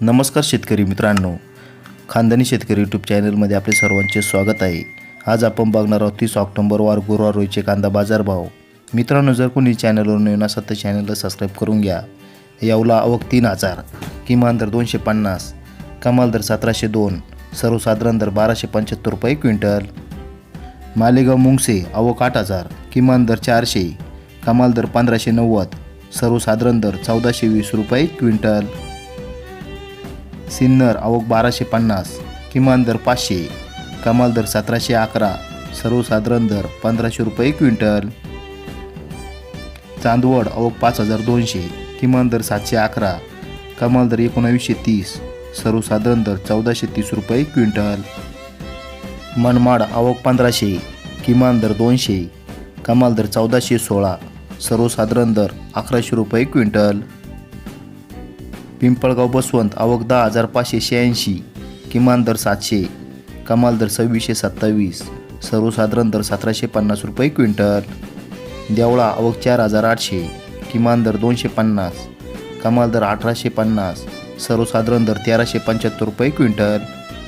नमस्कार शेतकरी मित्रांनो. खानदानी शेतकरी यूट्यूब चॅनलमध्ये आपले सर्वांचे स्वागत आहे. आज आपण बघणार आहोत तीस ऑक्टोबर वार गुरुवार रोजचे कांदा बाजारभाव. मित्रांनो जर कोणी चॅनलवर नवीन असाल तर चॅनलला सबस्क्राईब करून घ्या. यावला आवक तीन हजार किमान दर दोनशे पन्नास कमाल दर सतराशे दोन सर्वसाधारण दर बाराशे पंच्याहत्तर रुपये क्विंटल. मालेगाव मुंगसे आवक आठ हजार किमान दर चारशे कमाल दर पंधराशे नव्वद सर्वसाधारण दर चौदाशे वीस रुपये क्विंटल. सिन्नर आवक बाराशे पन्नास किमान दर पाचशे कमाल दर सतराशे अकरा सर्वसाधारण दर पंधराशे रुपये क्विंटल. चांदवड आवक पाच हजार दोनशे किमान दर सातशे अकरा कमाल दर एकोणावीसशे तीस सर्वसाधारण दर चौदाशे तीस रुपये क्विंटल. मनमाड आवक पंधराशे किमान दर दोनशे कमाल दर चौदाशे सोळा सर्वसाधारण दर अकराशे रुपये क्विंटल. पिंपळगाव बसवंत आवक दहा हजार पाचशे शहाऐंशी किमान दर सातशे कमाल दर सव्वीसशे सत्तावीस सर्वसाधारण दर सतराशे पन्नास रुपये क्विंटल. देवळा आवक चार हजार आठशे किमान दर दोनशे पन्नास कमाल दर अठराशे पन्नास सर्वसाधारण दर तेराशे पंच्याहत्तर रुपये क्विंटल.